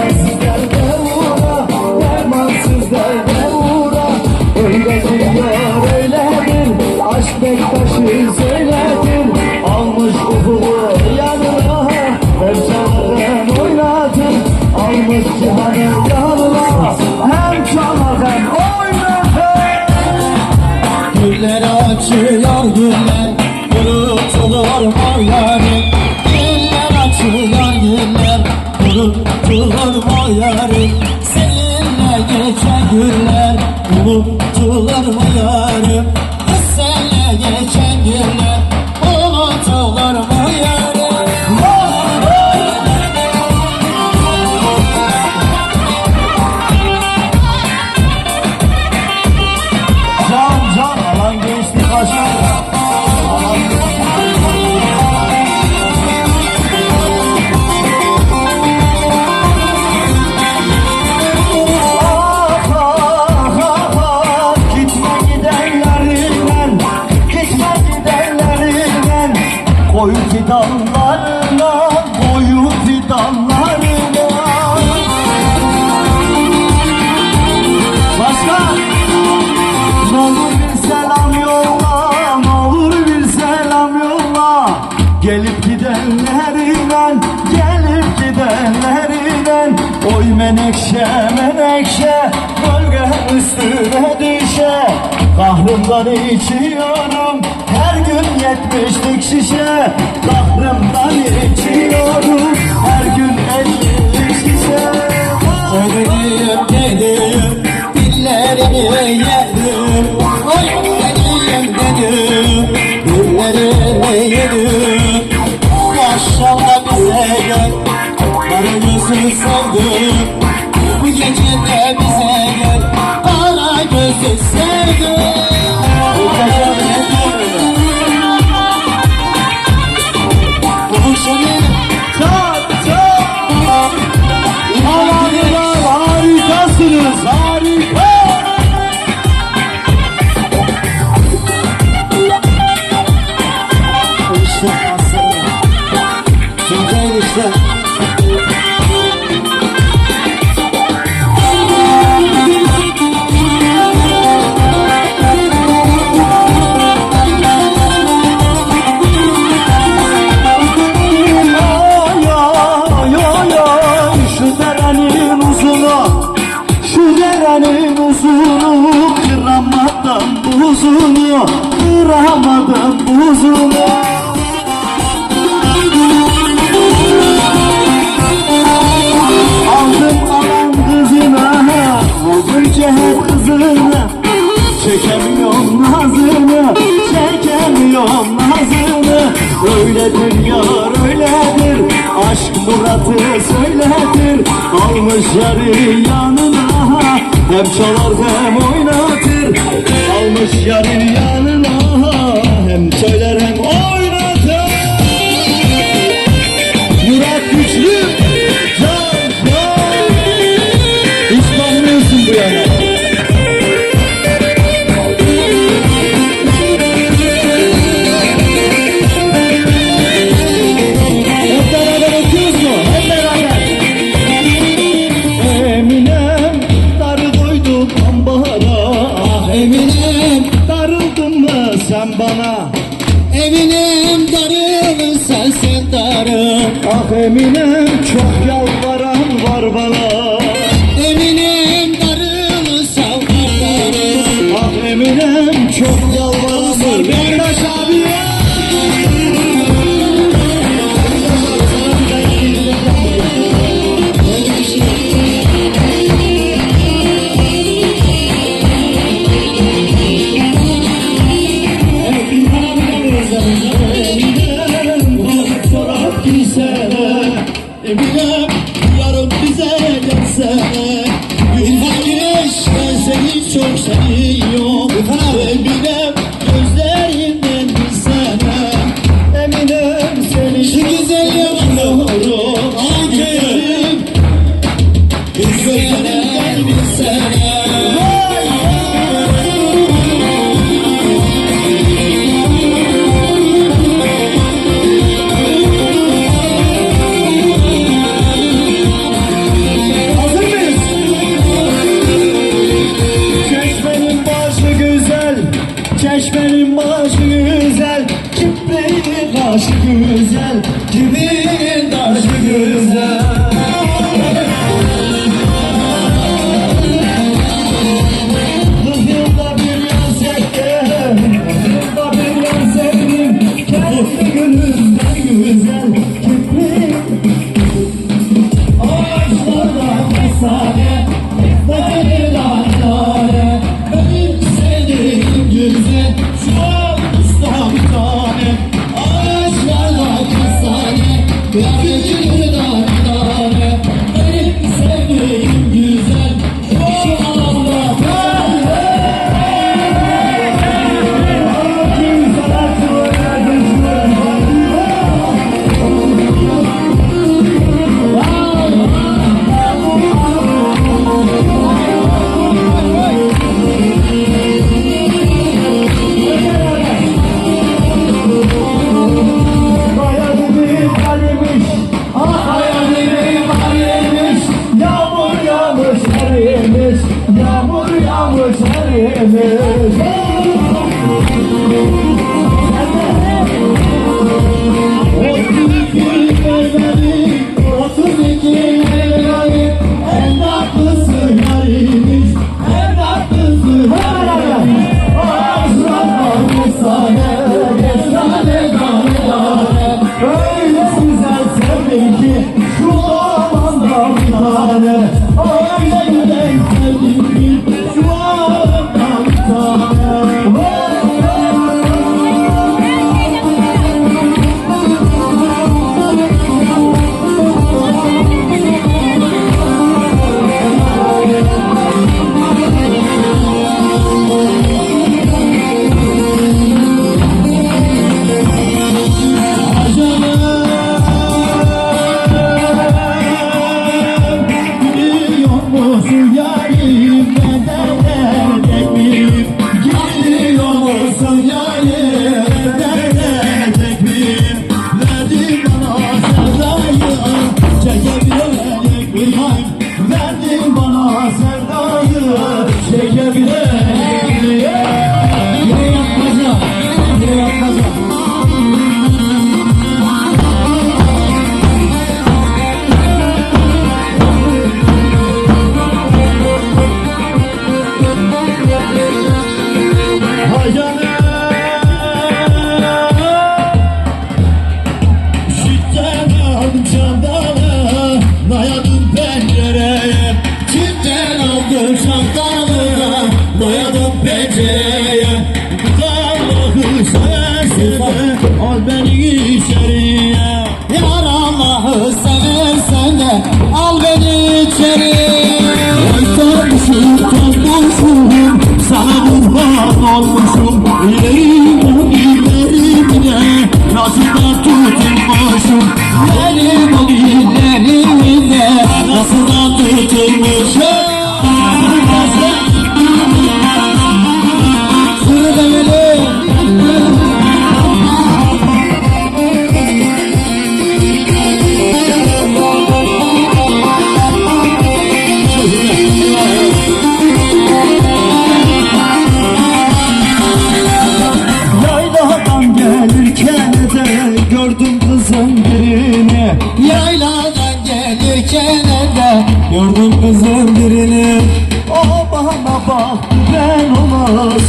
Thank you. Kurutulur hayalim Seninle geçen güller Unutulur mu yarım Kız seninle geçen güller gelip gidenlerinden Oy menekşe menekşe, gölge üstüne düşe Kahrımdan içiyorum, her gün yetmişlik şişe. Kahrımdan içiyorum, her gün ellilik şişe. Ölüyüm dedim Dillerimi yedim. Oy deliyim dedim Dillerimi yedim. Gel Kara gözü sevdim Bu gece de bize gel. Kara gözü sevdim. Bu senin Çok çok Havalılar harikasınız harika. İşte aslında. Tuncay işte Kıramadım buzunu. Aldım alan kızına Aldım cehet kızına. Çekemiyorum nazını Çekemiyorum nazını. Öyle dünya öyledir. Aşk Murat'ı söyletir. Almış yarı yanına Hem çalar hem oynatır. Almış yarın yanına Ah Eminem çok yalvaran var bana Eminem yarın Goodness.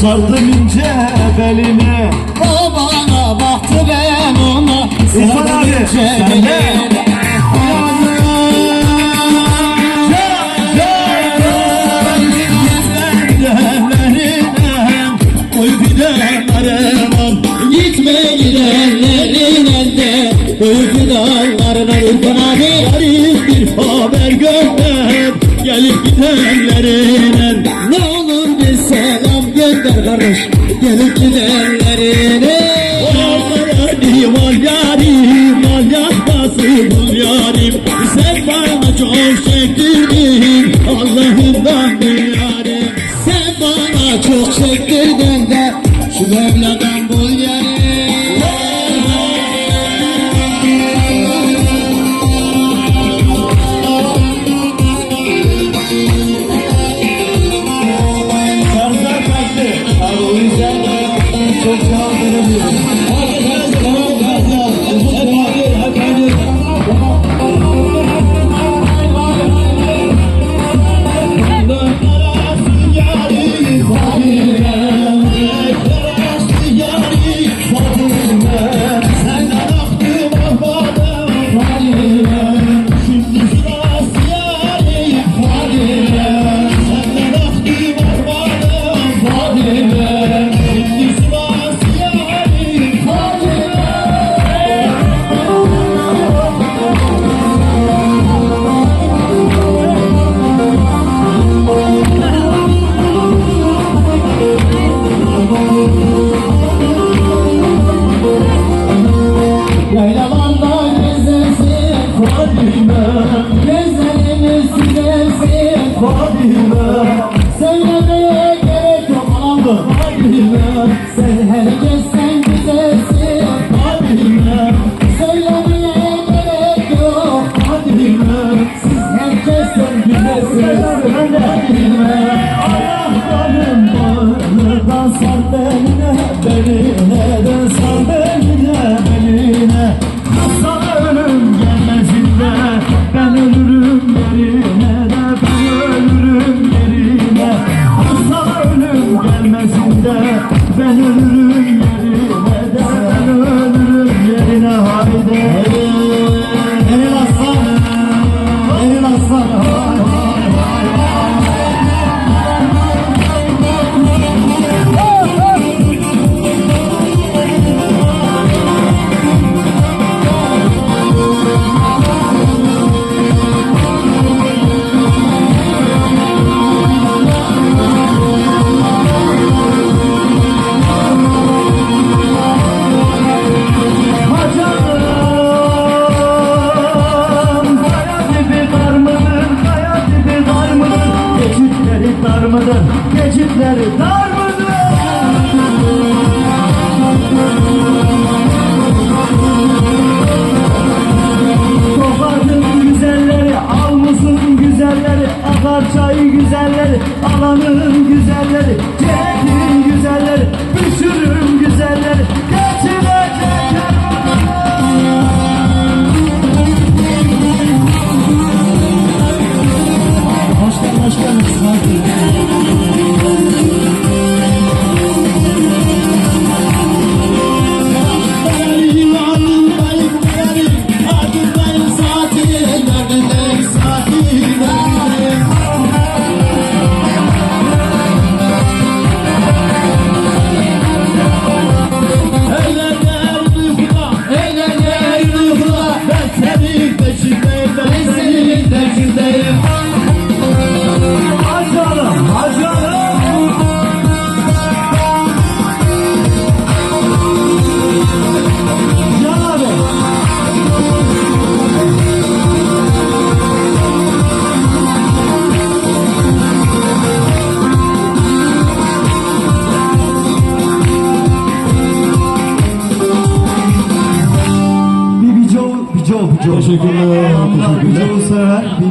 sardım ince beline. O bana baktı ben ona Sardım ince beline. çok sektirden de Şu evladan bul ya Sarp eline beni Gecikleri dar